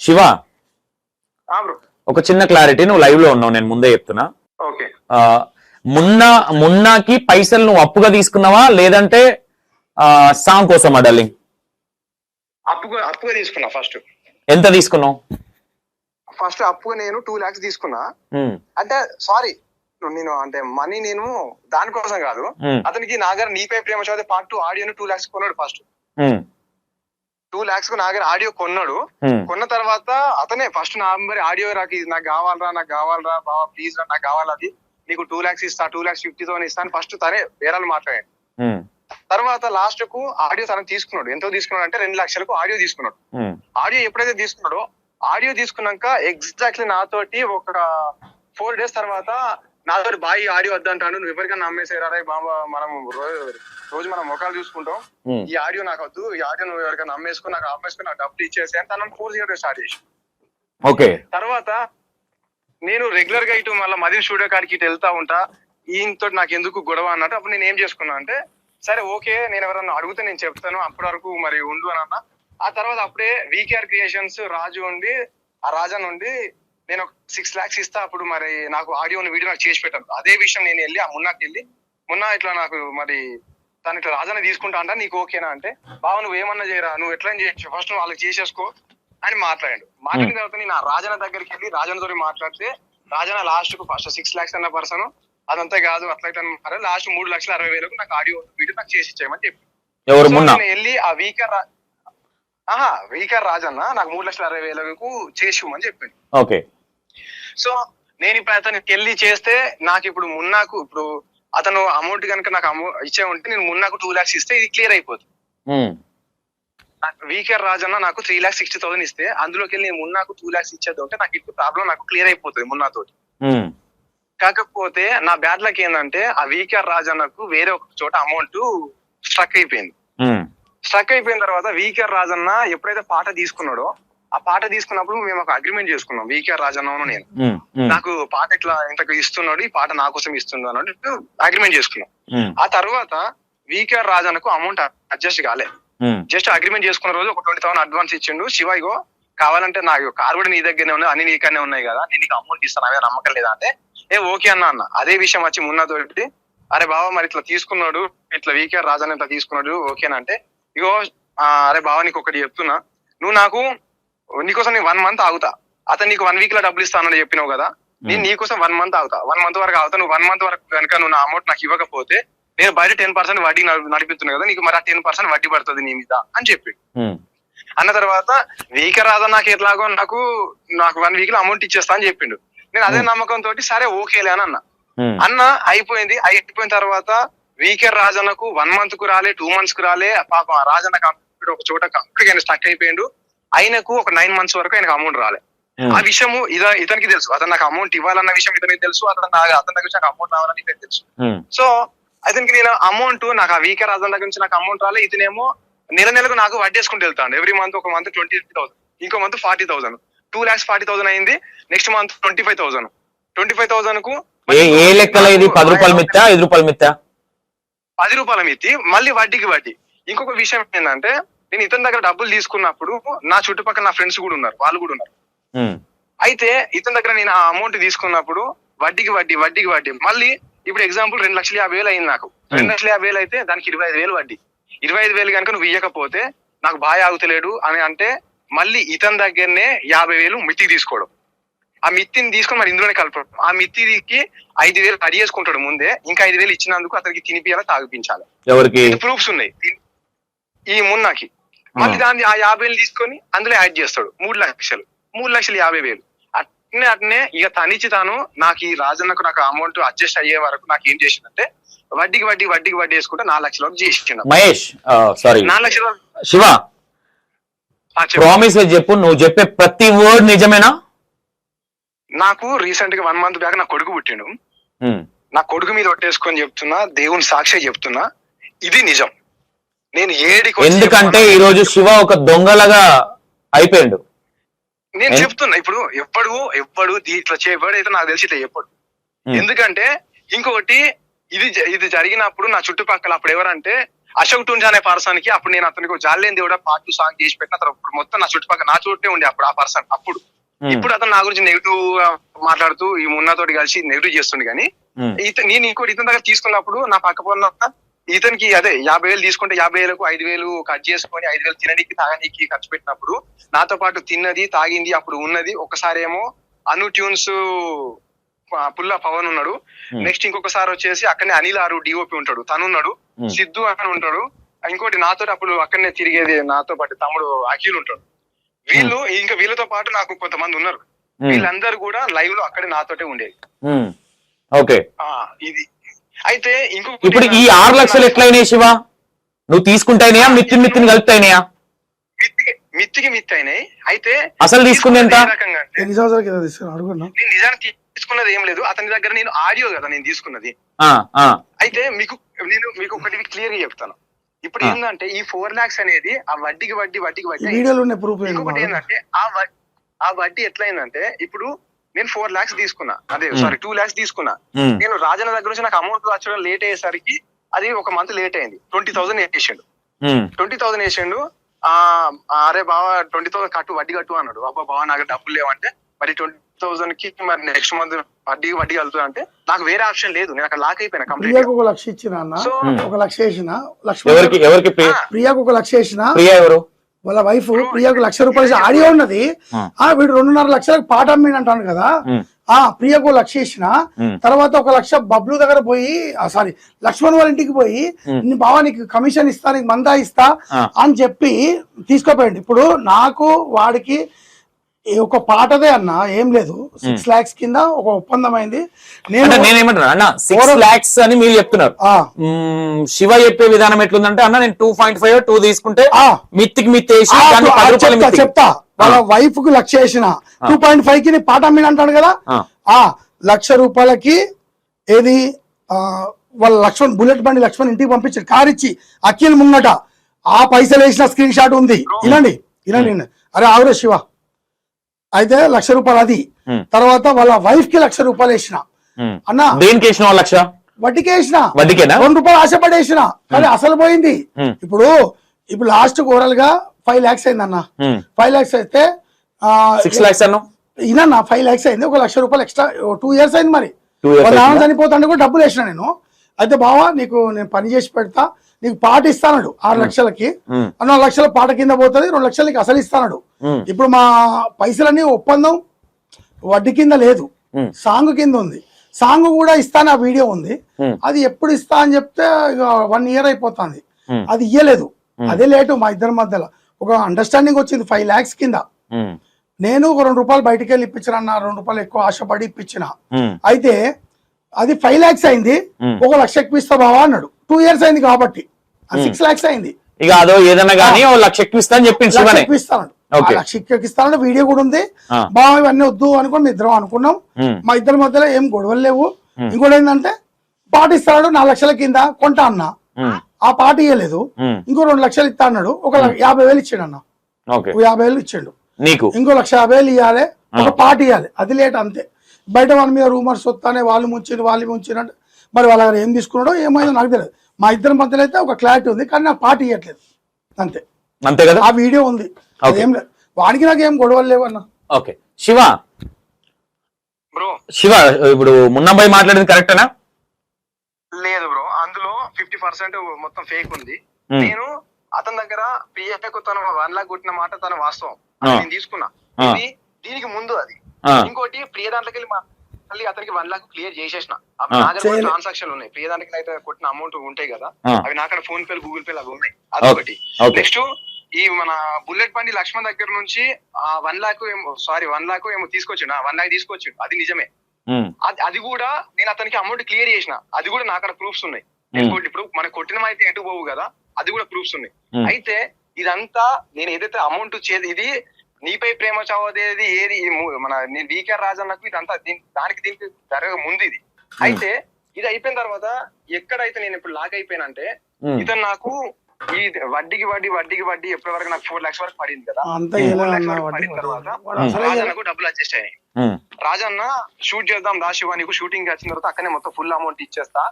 శివ ఒక చిన్న క్లారిటీ నువ్వు లైవ్లో ఉన్నావు నేను ముందే చెప్తున్నా. ఓకే. ఆ, మున్నా మున్నాకి పైసలు నువ్వు అప్పుగా తీసుకున్నావా? లేదంటే ఆ, సాంగ్ కోసమా డార్లింగ్? అప్పుగా అప్పుగా తీసుకున్నా ఫస్ట్ ఎంత తీసుకున్నావు? ఫస్ట్ అప్పుగా నేను టూ లాక్స్ తీసుకున్నా. అంటే సారీ నేను అంటే మనీ నేను దానికోసం కాదు. అతనికి నాగర్ నీపై ప్రేమ చదివే పార్ట్ టూ ఆడియోని టూ లాక్స్ కొన్నాడు ఫస్ట్ టూ లాక్స్కు నాగర్ ఆడియో కొన్నాడు. కొన్న తర్వాత అతనే ఫస్ట్ నా మరి ఆడియో రాకి నాకు కావాలరా నాకు కావాలరా బావా ప్లీజ్ రా నాకు కావాలి అది. నీకు టూ లాక్స్ ఇస్తా టూ లాక్స్ ఫిఫ్టీ థౌసండ్ ఇస్తాను ఫస్ట్ తనే వేరే మాట్లాడాడు. తర్వాత లాస్ట్కు ఆడియో తనకు తీసుకున్నాడు. ఎంతో తీసుకున్నాడు అంటే రెండు లక్షలకు ఆడియో తీసుకున్నాడు. ఆడియో ఎప్పుడైతే తీసుకున్నాడో ఆడియో తీసుకున్నాక ఎగ్జాక్ట్లీ నాతోటి ఒక ఫోర్ డేస్ తర్వాత నాతోటి బాయ్ ఆడియో వద్దంటాను నువ్వు ఎవరికైనా నమ్మేసేరా బాబా మనం రోజు మనం ముఖాలు చూసుకుంటాం. ఈ ఆడియో నాకు వద్దు. ఈ ఆడియో నువ్వు ఎవరికైనా నమ్మేసుకుని నాకు అమ్మేసుకుని నాకు డబ్బులు ఇచ్చేసి అని తనను ఫోర్స్ చేయడం స్టార్ట్ చేసి. ఓకే. తర్వాత నేను రెగ్యులర్గా ఇటు మళ్ళీ మదిన్ స్టూడియో కాడికి ఇటు వెళ్తా ఉంటా. ఈయనతో నాకు ఎందుకు గొడవ అన్నట్టు అప్పుడు నేను ఏం చేసుకున్నా అంటే సరే ఓకే నేను ఎవరన్నా అడిగితే నేను చెప్తాను. అప్పటి వరకు మరి ఉండు అని అన్న. ఆ తర్వాత అప్పుడే వీకేఆర్ క్రియేషన్స్ రాజు ఉండి ఆ రాజా నుండి నేను సిక్స్ లాక్స్ ఇస్తా అప్పుడు మరి నాకు ఆడియో వీడియో నాకు చేసి పెట్టాను అదే విషయం నేను వెళ్ళి ఆ మున్నాకి వెళ్ళి మున్నా ఇట్లా నాకు మరి తను ఇట్లా రాజాని తీసుకుంటా అంట నీకు ఓకేనా? అంటే బావ నువ్వు ఏమన్నా చేయరా? నువ్వు ఎట్లా చేయొచ్చు? ఫస్ట్ నువ్వు వాళ్ళకి చేసేసుకో అని మాట్లాడాడు. మాట్లాడిన తర్వాత నేను ఆ రాజన దగ్గరికి వెళ్ళి రాజనతో మాట్లాడితే రాజన లాస్ట్కు ఫస్ట్ సిక్స్ లాక్స్ అన్న పర్సన్ అదంతా కాదు అట్లా ఇట్లా లాస్ట్ మూడు లక్షల అరవై వేలకు నాకు ఆడియో వీడియో నాకు చేసి ఇచ్చేయమని చెప్పి. నేను వెళ్ళి ఆ వీకర్ ఆహా వీకర్ రాజన్న నాకు మూడు లక్షల అరవై వేలకు చేసి ఇవ్వమని చెప్పింది ఓకే. సో నేను ఇప్పుడు అతనికి వెళ్ళి చేస్తే నాకు ఇప్పుడు మున్నాకు ఇప్పుడు అతను అమౌంట్ కనుక నాకు అమౌంట్ ఇచ్చే ఉంటే నేను మున్నాకు టూ లాక్స్ ఇస్తే ఇది క్లియర్ అయిపోతుంది వీకేఆర్ రాజన్న నాకు త్రీ లాక్స్ సిక్స్టీ థౌసండ్ ఇస్తే అందులోకి వెళ్ళి నేను మున్నాకు టూ లాక్స్ ఇచ్చేది ఉంటే నాకు ఇప్పుడు ప్రాబ్లం నాకు క్లియర్ అయిపోతుంది మున్నాతో ఉమ్, కాకపోతే నా బ్యాడ్ లక్ ఏంటంటే ఆ వీకేఆర్ రాజన్నకు వేరే ఒక చోట అమౌంట్ స్ట్రక్ అయిపోయింది. స్ట్రక్ అయిపోయిన తర్వాత వీకేఆర్ రాజన్న ఎప్పుడైతే పాట తీసుకున్నాడో ఆ పాట తీసుకున్నప్పుడు మేము ఒక అగ్రిమెంట్ చేసుకున్నాం. వీకేఆర్ రాజన్న నేను. నాకు పాట ఇట్లా ఇంతకు ఇస్తున్నాడు ఈ పాట నా కోసం ఇస్తున్నాడు అన్నట్టు అగ్రిమెంట్ చేసుకున్నాం. ఆ తర్వాత వీకేఆర్ రాజన్నకు అమౌంట్ అడ్జస్ట్ కాలే. జస్ట్ అగ్రిమెంట్ చేసుకున్న రోజు ఒక ట్వంటీ థౌసండ్ అడ్వాన్స్ ఇచ్చిండు. శివ ఇగో కావాలంటే నాకు కార్ కూడా నీ దగ్గరనే ఉన్నాయి అన్ని నీకనే ఉన్నాయి కదా నేను నీకు అమౌంట్ ఇస్తాను అవే నమ్మకం లేదా అంటే ఏ ఓకే అన్న అన్న. అదే విషయం వచ్చి మున్నతోటి అరే బావ మరి ఇట్లా తీసుకున్నాడు ఇట్లా వీకేఆర్ రాజన్న ఇట్లా తీసుకున్నాడు ఓకేనా? అంటే ఇగో అరే బావ నీకు ఒకటి చెప్తున్నా. నువ్వు నాకు నీకోసం నేను వన్ మంత్ ఆగుతా. అతను నీకు వన్ వీక్లో డబ్బులు ఇస్తానని చెప్పినావు కదా? నేను నీకోసం వన్ మంత్ ఆగుతా. వన్ మంత్ వరకు ఆగుతా. నువ్వు వన్ మంత్ వరకు కనుక నువ్వు నా అమౌంట్ నాకు ఇవ్వకపోతే నేను బయట టెన్ పర్సెంట్ వడ్డీ నడు- నడిపిస్తున్నా కదా నీకు మరి ఆ టెన్ పర్సెంట్ వడ్డీ పడుతుంది నీ మీద అని చెప్పి. అన్న తర్వాత వీక్ రాదా నాకు ఎట్లాగో? నాకు నాకు వన్ వీక్లో అమౌంట్ ఇచ్చేస్తా అని చెప్పిండు. నేను అదే నమ్మకం తోటి సరే ఓకేలే అని అన్న. అన్న అయిపోయింది. అయిపోయిన తర్వాత వీకెర్ రాజన్నకు వన్ మంత్కు రాలే టూ మంత్స్కు రాలే పాపం రాజన్న కంప్లీట్ ఒక చోట కంప్లీట్ స్టక్ అయిపోయిండు. ఆయనకు ఒక నైన్ మంత్స్ వరకు ఆయనకు అమౌంట్ రాలే. ఆ. విషయము ఇద ఇతనికి తెలుసు. అతను నాకు అమౌంట్ ఇవ్వాలన్న విషయం ఇతనికి తెలుసు. అతను నాకు అతని దగ్గర నాకు అమౌంట్ రావాలని ఇతనికి తెలుసు. సో అతనికి నేను అమౌంట్ నాకు ఆ వీకెర్ రాజన్ దగ్గర నుంచి నాకు అమౌంట్ రాలే. ఇతనేమో నెల నెలకు నాకు వడ్డేసుకుంటూ వెళ్తాను ఎవ్రీ మంత్ ఒక మంత్ ట్వంటీ థౌసండ్ ఇంకో month forty thousand two lakhs forty thousand అయింది. Next month twenty five thousand twenty five థౌసండ్కు ఏ లెక్కల ఇది? పది రూపాయలు మిత్తా? ఐదు రూపాయలు మిత్తా? పది రూపాయల మిత్తి. మళ్ళీ వడ్డీకి వడ్డీ. ఇంకొక విషయం ఏంటంటే నేను ఇతని దగ్గర డబ్బులు తీసుకున్నప్పుడు నా చుట్టుపక్కల నా ఫ్రెండ్స్ కూడా ఉన్నారు వాళ్ళు కూడా ఉన్నారు. అయితే ఇతని దగ్గర నేను ఆ అమౌంట్ తీసుకున్నప్పుడు వడ్డీకి వడ్డీ వడ్డీకి వడ్డీ. మళ్ళీ ఇప్పుడు ఎగ్జాంపుల్ రెండు లక్షల యాభై వేలు అయింది నాకు. రెండు లక్షల యాభై వేలు అయితే దానికి ఇరవై ఐదు వేలు వడ్డీ. ఇరవై ఐదు వేలు కనుక నువ్వు ఇవ్వకపోతే నాకు బాగా ఆగుతలేడు అని అంటే మళ్ళీ ఇతని దగ్గరనే యాభై వేలు మిత్తికి తీసుకోవడం. ఆ మిత్తిని తీసుకొని మరి ఇందులోనే కలపడం. ఆ మిత్తికి ఐదు వేలు రెడీ చేసుకుంటాడు ముందే. ఇంకా ఐదు వేలు ఇచ్చినందుకు అతనికి తినిపియాలి తాగిపించాలి? ఎవరికి? ప్రూఫ్స్ ఉన్నాయి. ఈ మున్నాకి. మళ్ళీ దాన్ని ఆ యాభై వేలు తీసుకొని అందులో యాడ్ చేస్తాడు. మూడు లక్షలు. మూడు లక్షలు యాభై వేలు. అట్నే అట్నే ఇక తనిచి తాను నాకు ఈ రాజన్నకు నాకు అమౌంట్ అడ్జస్ట్ అయ్యే వరకు నాకు ఏం చేసిందంటే వడ్డీకి వడ్డీ వడ్డీకి వడ్డీ వేసుకుంటే నాలుగు లక్షల వరకు చేసిండు. మహేష్ సారీ నాలుగు లక్షల శివ. ప్రామిస్ చెప్పు. నువ్వు చెప్పే ప్రతి వర్డ్ నిజమేనా? నాకు రీసెంట్గా వన్ మంత్ బ్యాక్ నా కొడుకు పుట్టిండు. నా కొడుకు మీద ఒట్టేసుకొని చెప్తున్నా దేవుని సాక్షి చెప్తున్నా ఇది నిజం. నేను ఏడికి వచ్చి ఎందుకంటే ఈ రోజు శివ ఒక దొంగలాగా అయిపోయాడు. నేను చెప్తున్నా ఇప్పుడు ఎప్పుడు ఎప్పుడు దీ- ఇట్లా చేయబడైతే నాకు తెలిసి ఇట్లా చెప్పడు. ఉమ్, ఎందుకంటే ఇంకొకటి ఇది ఇది జరిగినప్పుడు నా చుట్టుపక్కల అప్పుడు ఎవరంటే అశోక్ టుంజా అనే పర్సన్కి అప్పుడు నేను అతనికి జాలేని దేవుడా పార్ట్ టూ సాంగ్ చేసి పెట్టిన అతను మొత్తం నా చుట్టుపక్కల నా చుట్టే ఉండే అప్పుడు ఆ పర్సన్ అప్పుడు. ఇప్పుడు అతను నా గురించి నెగిటివ్ మాట్లాడుతూ ఈ మున్నాతోటి కలిసి నెగిటివ్ చేస్తుండే కానీ నేను ఇంకోటి ఇతని దగ్గర తీసుకున్నప్పుడు నా పక్క పొన్న ఇతనికి అదే యాభై వేలు తీసుకుంటే యాభై వేలకు ఐదు వేలు కట్ చేసుకొని ఐదు వేలు తినడానికి తాగడానికి ఖర్చు పెట్టినప్పుడు నాతో పాటు తిన్నది తాగింది అప్పుడు ఉన్నది. ఒకసారి ఏమో అను ట్యూన్స్ పుల్ల పవన్ ఉన్నాడు. Hmm. నెక్స్ట్ ఇంకొకసారి వచ్చేసి అక్కడనే అనిల్ ఆరు డిఓపి ఉంటాడు. తను ఉన్నాడు. Hmm. సిద్ధు అని ఉంటాడు. ఇంకోటి నాతో అప్పుడు అక్కడనే తిరిగేది నాతో పాటు తమ్ముడు అఖిల్ ఉంటాడు. వీళ్ళు ఇంకా వీళ్ళతో పాటు నాకు కొంతమంది ఉన్నారు. వీళ్ళందరూ కూడా లైవ్లో అక్కడే నాతోటే ఉండేది. ఓకే ఇది. అయితే ఇంకొకటి ఇప్పుడు ఈ ఆరు లక్షలు ఎట్లయినాయి శివ? నువ్వు తీసుకుంటాయినాయా మిత్తి మిత్తిని కలుపుతాయినాయా? మిత్తికి మిత్తికి మిత్తి అయినాయి అయితే అసలు తీసుకుంది ఎంత? ఏ రకంగా అంటే, ఎన్ని సంవత్సరాల కింద తీసుకున్నా అడుగున్నా నేను నిజానికి తీసుకున్నది ఏం లేదు. అతని దగ్గర నేను ఆడియో కదా నేను తీసుకున్నది. ఆ, ఆ, అయితే మీకు నేను మీకు ఒకటి క్లియర్గా చెప్తాను. ఇప్పుడు. ఏంటంటే ఈ ఫోర్ లాక్స్ అనేది ఆ వడ్డీకి వడ్డీ వడ్డీకి వడ్డీ ఇంకొకటి ఏంటంటే ఆ ఆ వడ్డీ ఎట్లయిందంటే ఇప్పుడు నేను ఫోర్ లాక్స్ తీసుకున్నా. అదే. సారీ టూ లాక్స్ తీసుకున్నా. నేను రాజన్న దగ్గర నుంచి నాకు అమౌంట్ వచ్చడం లేట్ అయ్యేసరికి అది ఒక మంత్ లేట్ అయింది. ట్వంటీ థౌసండ్ వేసిండు. ట్వంటీ థౌసండ్ వేసిండు. అరే బావా ట్వంటీ థౌసండ్ కట్టు వడ్డీ కట్టు అన్నాడు. అబ్బా బావా నాకు డబ్బులు లేవంటే మరి ట్వంటీ థౌసండ్కి మరి నెక్స్ట్ మంత్ వడ్డీ వడ్డీ కలుగుతుంది అంటే నాకు వేరే ఆప్షన్ లేదు. నేను అక్కడ లాక్ అయిపోయినా కంప్లీట్ ఒక లక్ష ఇచ్చిన ఒక లక్ష వేసిన? లక్ష్మణ్ ఎవరికి ఎవరికి ప్రియ? ప్రియాకు ఒక లక్ష వేసిన? ప్రియా ఎవరు? వాళ్ళ వైఫ్ ప్రియాకు లక్ష రూపాయలు ఆడియో ఉన్నది ఆ. వీడు రెండున్నర లక్షలకు పాట అమ్మిండు అంటాను కదా ఆ ప్రియకు లక్ష ఇచ్చిన తర్వాత ఒక లక్ష బబ్లు దగ్గర పోయి సారీ లక్ష్మణ్ వాళ్ళ ఇంటికి పోయి. నీ బావా నీకు కమిషన్ ఇస్తా నీకు మందా ఇస్తా. అని చెప్పి తీసుకోపోయండి ఇప్పుడు నాకు వాడికి ఒక పాటదే అన్న ఏం లేదు. సిక్స్ లాక్స్ కింద ఒక ఒప్పందం అయింది. నేను నేనేమంటున్నా అన్న సిక్స్ లాక్స్ అని మీరు చెప్తున్నారు. శివ చెప్పే విధానం ఎట్లుందంటే అన్న నేను టూ పాయింట్ ఫైవ్ టూ తీసుకుంటే. మిత్తికి మిత్తి వేసి చెప్తా వాళ్ళ వైఫ్కు లక్ష వేసిన. టూ పాయింట్ ఫైవ్కి పాట అమ్మిన అంటాడు కదా? ఆ. లక్ష రూపాయలకి ఏది ఆ, వాళ్ళ లక్ష్మణ్ బుల్లెట్ బండి లక్ష్మణ్ ఇంటికి పంపించాడు. కార్ ఇచ్చి అఖిల్ ముంగట. ఆ పైసలు వేసిన స్క్రీన్ షాట్ ఉంది వినండి వినండి. అరే ఆవురే శివ. అయితే లక్ష రూపాయలు అది. తర్వాత వాళ్ళ వైఫ్కి లక్ష రూపాయలు వేసిన. అన్న దేనికి వేసిన లక్ష? వడ్డీకి వేసిన. వడ్డీకేనా? రెండు రూపాయలు ఆశపడేసిన కానీ అసలు పోయింది. ఇప్పుడు ఇప్పుడు లాస్ట్ ఓవరాల్గా ఫైవ్ లాక్స్ అయింది అన్న. ఫైవ్ లాక్స్ అయితే సిక్స్ లాక్స్ అన్న ఇనా ఫైవ్ లాక్స్ అయింది. ఒక లక్ష రూపాయలు ఎక్స్ట్రా టూ ఇయర్స్ అయింది మరి. నాన్న అయిందా? చనిపోతుంటే కూడా డబ్బులు వేసిన నేను. అయితే బావా నీకు నేను పని చేసి పెడతా. నీకు పాట ఇస్తానడు ఆరు లక్షలకి. నాలుగు లక్షల పాట కింద పోతుంది రెండు లక్షలు నీకు అసలు ఇస్తానడు. ఇప్పుడు మా పైసలన్నీ ఒప్పందం వడ్డీ కింద లేదు. సాంగ్ కింద ఉంది సాంగ్ కూడా ఇస్తాను ఆ వీడియో ఉంది. అది ఎప్పుడు ఇస్తా అని చెప్తే వన్ ఇయర్ అయిపోతుంది. అది ఇయ్యలేదు అదే లేటు మా ఇద్దరి మధ్యలో ఒక అండర్స్టాండింగ్ వచ్చింది ఫైవ్ లాక్స్ కింద. నేను ఒక రెండు రూపాయలు బయటికి వెళ్ళి ఇప్పించిన అన్న రెండు రూపాయలు ఎక్కువ ఆశపడి ఇప్పించిన. అయితే అది ఫైవ్ లాక్స్ అయింది. ఒక లక్ష ఎక్కువ ఇస్తా బావా అన్నాడు టూ ఇయర్స్ అయింది కాబట్టి సిక్స్ లాక్స్ అయింది. ఇక అదో ఏదన్నా ఓ లక్ష ఎక్కువ ఇస్తా అని చెప్పింది శివనే Okay. లక్ష ఎక్కువ ఇస్తాను వీడియో కూడా ఉంది. బావ ఇవన్నీ వద్దు అనుకుని మీ ఇద్దరం అనుకున్నాం. మా ఇద్దరి మధ్యలో ఏం గొడవలు లేవు. ఇంకోటి ఏంటంటే పాట ఇస్తాడు నాలుగు లక్షల కింద కొంటా అన్న. ఆ పాట ఇయ్యలేదు. ఇంకో రెండు లక్షలు ఇస్తా అన్నాడు. ఒక యాభై వేలు ఇచ్చాడు అన్న. యాభై వేలు ఇచ్చాడు. నీకు? ఇంకో లక్ష యాభై వేలు ఇవ్వాలి ఒక పాట ఇవ్వాలి అది లేట్ అంతే. బయట వాళ్ళ మీద రూమర్స్ వస్తానే వాళ్ళు ముంచిన వాళ్ళు ముంచినట్టు మరి వాళ్ళ ఏం తీసుకున్నాడో ఏమైందో నాకు తెలియదు. మా ఇద్దరి మధ్యలో అయితే ఒక క్లారిటీ ఉంది కానీ నాకు పాట ఇవ్వట్లేదు అంతే. అంతే కదా? ఆ వీడియో ఉంది. అదేం లేదు. వానికి నాకు ఏం గొడవలు లేవన్న ఓకే శివ. బ్రో. శివ ఇప్పుడు మున్నబ్బాయి మాట్లాడింది కరెక్టేనా లేదు బ్రో. అందులో ఫిఫ్టీ పర్సెంట్ మొత్తం ఫేక్ ఉంది. మ్మ్. నేను అతని దగ్గర పిఎఫ్కు తను వన్ లాక్ కొట్టిన మాట తన వాస్తవం. నేను తీసుకున్నా. ఇది దీనికి ముందు అది. ఇంకోటి ప్రియ దాంట్లోకి వెళ్ళి మా- మళ్ళీ అతనికి వన్ లాక్ క్లియర్ చేసేసిన. ట్రాన్సాక్షన్ ఉన్నాయి ప్రియ దాంట్లోకి అయితే కొట్టిన అమౌంట్ ఉంటాయి కదా. అవి నాకడ ఫోన్ పే గూగుల్ పే అవి ఉన్నాయి. అదొకటి. ఓకే. నెక్స్ట్ ఈ మన బుల్లెట్ బండి లక్ష్మణ్ దగ్గర నుంచి ఆ వన్ లాక్ ఏమో సారీ వన్ లాక్ ఏమో తీసుకొచ్చిండు. వన్ లాక్ తీసుకొచ్చిండు. అది నిజమే. అది అది కూడా నేను అతనికి అమౌంట్ క్లియర్ చేసిన. అది కూడా నాకు ప్రూఫ్స్ ఉన్నాయి. ఇప్పుడు మనకు కొట్టిన అయితే ఎటు పోవు కదా అది కూడా ప్రూఫ్స్ ఉన్నాయి. అయితే ఇదంతా నేను ఏదైతే అమౌంట్ చేది ఇది నీపై ప్రేమ చావదేది ఏది? మన డీకేఆర్ రాజన్నకు ఇదంతా దీని- దానికి దీనికి జరగ ముందు ఇది. అయితే ఇది అయిపోయిన తర్వాత ఎక్కడైతే నేను ఇప్పుడు లాక్ అయిపోయినంటే. ఇతను నాకు ఈ వడ్డీకి వడ్డీ వడ్డీకి వడ్డీ ఎప్పటి వరకు నాకు ఫోర్ లాక్స్ వరకు పడింది కదా? పడిన తర్వాత. రాజన్నకు డబ్బులు అడ్జస్ట్ అయినాయి మ్మ్. రాజన్న షూట్ చేద్దాం రా శివ నీకు షూటింగ్ వచ్చిన తర్వాత అక్కనే మొత్తం ఫుల్ అమౌంట్ ఇచ్చేస్తా.